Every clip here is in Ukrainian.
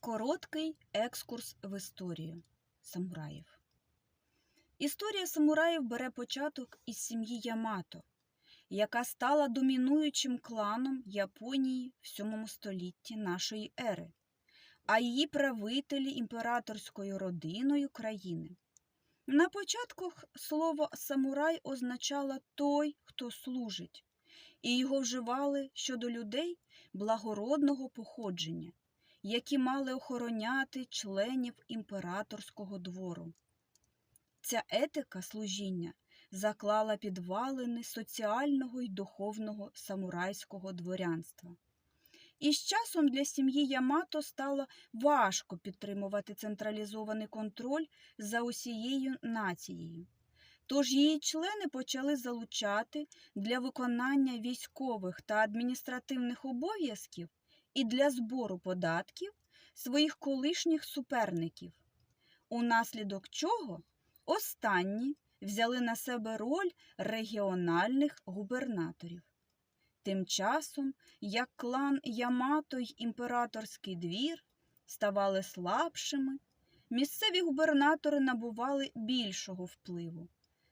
Короткий екскурс в історію самураїв. Історія самураїв бере початок із сім'ї Ямато, яка стала домінуючим кланом Японії в 7 столітті нашої ери, а її правителі імператорською родиною країни. На початку слово самурай означало той, хто служить, і його вживали щодо людей благородного походження які мали охороняти членів імператорського двору. Ця етика служіння заклала підвалини соціального й духовного самурайського дворянства. І з часом для сім'ї Ямато стало важко підтримувати централізований контроль за усією нацією. Тож її члени почали залучати для виконання військових та адміністративних обов'язків і для збору податків своїх колишніх суперників, унаслідок чого останні взяли на себе роль регіональних губернаторів. Тим часом, як клан Ямато й імператорський двір ставали слабшими, місцеві губернатори набували більшого впливу.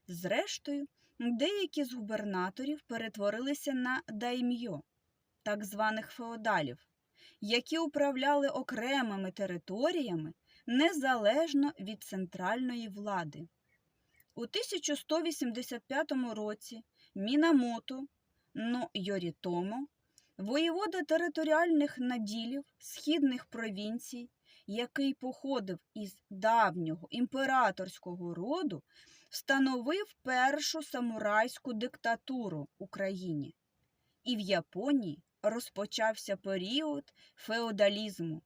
Зрештою, деякі з губернаторів перетворилися на даймйо, так званих феодалів, які управляли окремими територіями незалежно від центральної влади. У 1185 році Мінамото но Йорітомо, воєвода територіальних наділів східних провінцій, який походив із давнього імператорського роду, встановив першу самурайську диктатуру Україні. І в Японії розпочався період феодалізму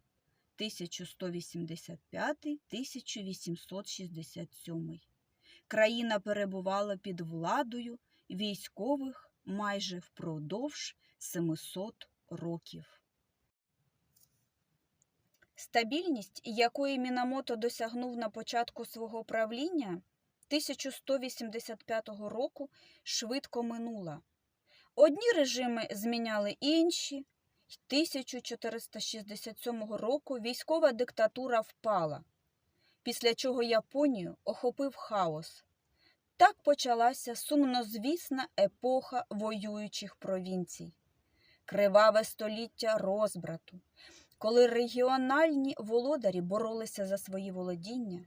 1185-1867. Країна перебувала під владою військових майже впродовж 700 років. Стабільність, якої Мінамото досягнув на початку свого правління 1185 року, швидко минула. Одні режими зміняли інші, 1467 року військова диктатура впала, після чого Японію охопив хаос. Так почалася сумнозвісна епоха воюючих провінцій, криваве століття розбрату, коли регіональні володарі боролися за свої володіння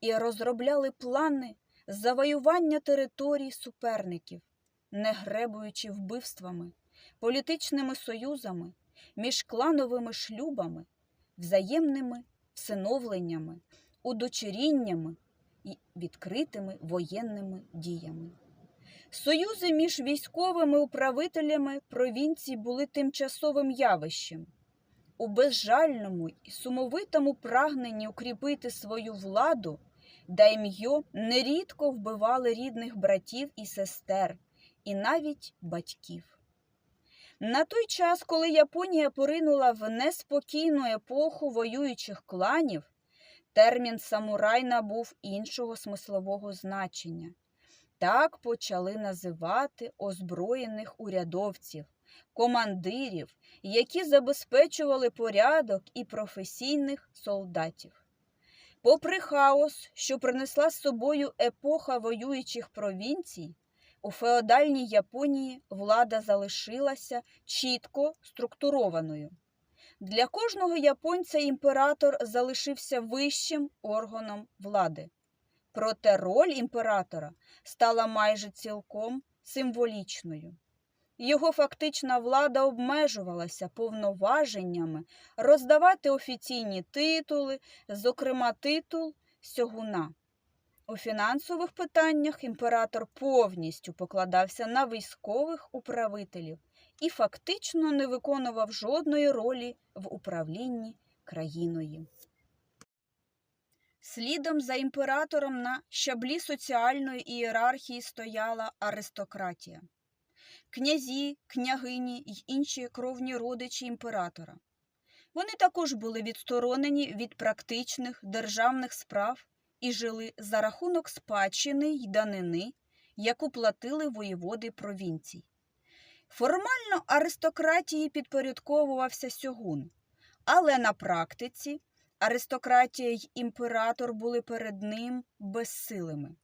і розробляли плани завоювання територій суперників не гребуючи вбивствами, політичними союзами, міжклановими шлюбами, взаємними всиновленнями, удочеріннями і відкритими воєнними діями. Союзи між військовими управителями провінцій були тимчасовим явищем. У безжальному і сумовитому прагненні укріпити свою владу дайм'йо нерідко вбивали рідних братів і сестер, і навіть батьків. На той час, коли Японія поринула в неспокійну епоху воюючих кланів, термін самурай набув іншого смислового значення. Так почали називати озброєних урядовців, командирів, які забезпечували порядок і професійних солдатів. Попри хаос, що принесла з собою епоха воюючих провінцій, у феодальній Японії влада залишилася чітко структурованою. Для кожного японця імператор залишився вищим органом влади. Проте роль імператора стала майже цілком символічною. Його фактична влада обмежувалася повноваженнями роздавати офіційні титули, зокрема титул сьогуна. Фінансових питаннях імператор повністю покладався на військових управителів і фактично не виконував жодної ролі в управлінні країною. Слідом за імператором на щаблі соціальної ієрархії стояла аристократія, князі, княгині й інші кровні родичі імператора. Вони також були відсторонені від практичних державних справ і жили за рахунок спадщини й данини, яку платили воєводи провінцій. Формально аристократії підпорядковувався сьогун, але на практиці Аристократія й імператор були перед ним безсилими.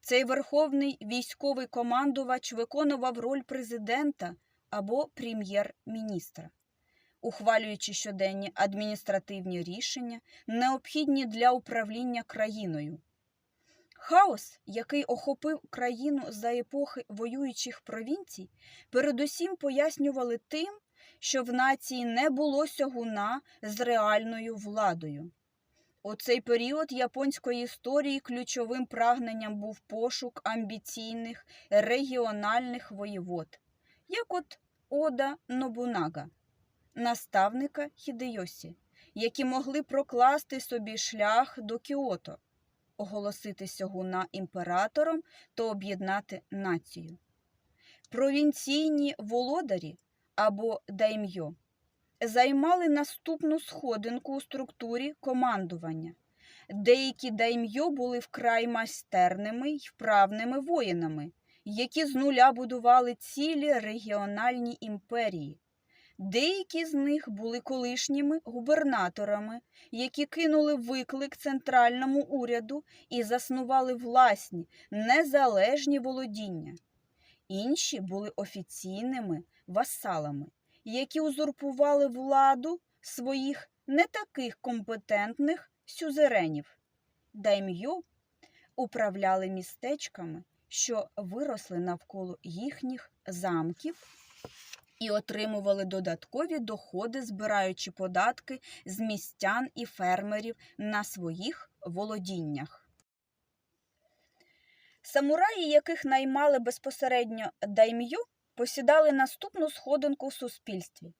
Цей верховний військовий командувач виконував роль президента або прем'єр-міністра, ухвалюючи щоденні адміністративні рішення, необхідні для управління країною. Хаос, який охопив країну за епохи воюючих провінцій, передусім пояснювали тим, що в нації не було сягуна з реальною владою. У цей період японської історії ключовим прагненням був пошук амбіційних регіональних воєвод, як от Ода Нобунага, наставника Хідейосі, які могли прокласти собі шлях до Кіото, оголосити сягуна імператором та об'єднати націю. Провінційні володарі або даймйо займали наступну сходинку у структурі командування. Деякі даймйо були вкрай майстерними й вправними воїнами, які з нуля будували цілі регіональні імперії. Деякі з них були колишніми губернаторами, які кинули виклик центральному уряду і заснували власні незалежні володіння. Інші були офіційними васалами, які узурпували владу своїх не таких компетентних сюзеренів. Дайм'ю управляли містечками, що виросли навколо їхніх замків і отримували додаткові доходи, збираючи податки з містян і фермерів на своїх володіннях. Самураї, яких наймали безпосередньо дайм'ю, посідали наступну сходинку в суспільстві.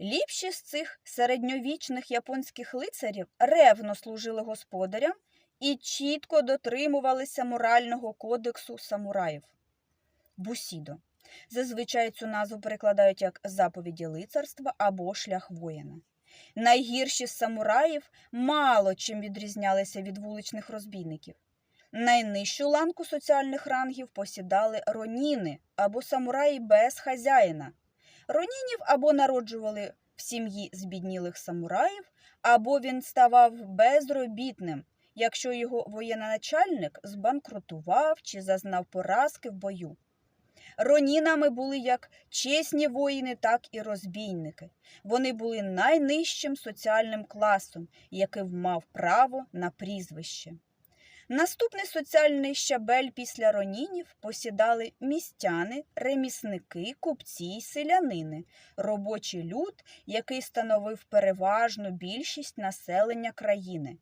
Ліпші з цих середньовічних японських лицарів ревно служили господарям і чітко дотримувалися морального кодексу самураїв. Бусідо. Зазвичай цю назву перекладають як заповіді лицарства або шлях воїна. Найгірші з самураїв мало чим відрізнялися від вуличних розбійників. Найнижчу ланку соціальних рангів посідали роніни або самураї без хазяїна. Ронінів або народжували в сім'ї збіднілих самураїв, або він ставав безробітним, якщо його воєначальник збанкрутував чи зазнав поразки в бою. Ронінами були як чесні воїни, так і розбійники. Вони були найнижчим соціальним класом, який мав право на прізвище. Наступний соціальний щабель після ронінів посідали містяни, ремісники, купці й селянини, робочий люд, який становив переважну більшість населення країни.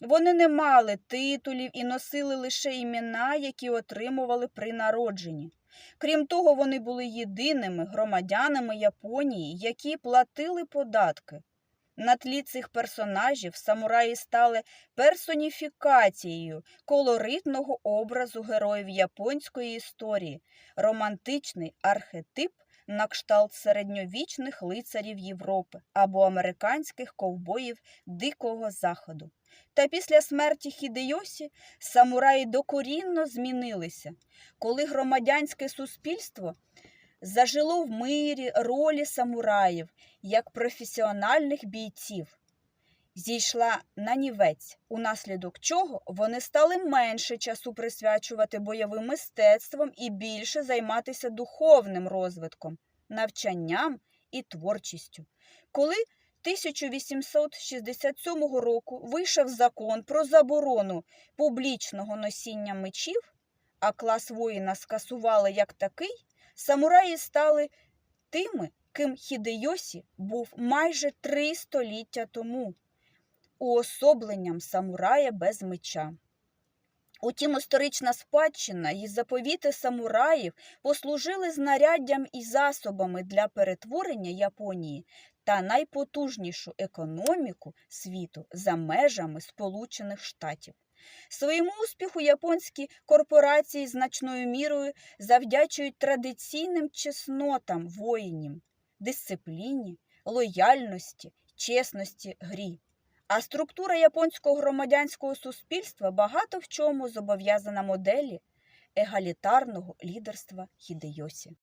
Вони не мали титулів і носили лише імена, які отримували при народженні. Крім того, вони були єдиними громадянами Японії, які платили податки. На тлі цих персонажів самураї стали персоніфікацією колоритного образу героїв японської історії, романтичний архетип на кшталт середньовічних лицарів Європи або американських ковбоїв Дикого Заходу. Та після смерті Хідейосі самураї докорінно змінилися, коли громадянське суспільство зажило в мирі ролі самураїв як професіональних бійців. Зійшла на нівець, унаслідок чого вони стали менше часу присвячувати бойовим мистецтвам і більше займатися духовним розвитком, навчанням і творчістю. Коли 1867 року вийшов закон про заборону публічного носіння мечів, а клас воїна скасували як такий, самураї стали тими, ким Хідейосі був майже три століття тому, уособленням самурая без меча. Утім, історична спадщина і заповіти самураїв послужили знаряддям і засобами для перетворення Японії та найпотужнішу економіку світу за межами Сполучених Штатів. Своєму успіху японські корпорації значною мірою завдячують традиційним чеснотам воїнів, дисципліні, лояльності, чесності грі. А структура японського громадянського суспільства багато в чому зобов'язана моделі егалітарного лідерства Хідейосі.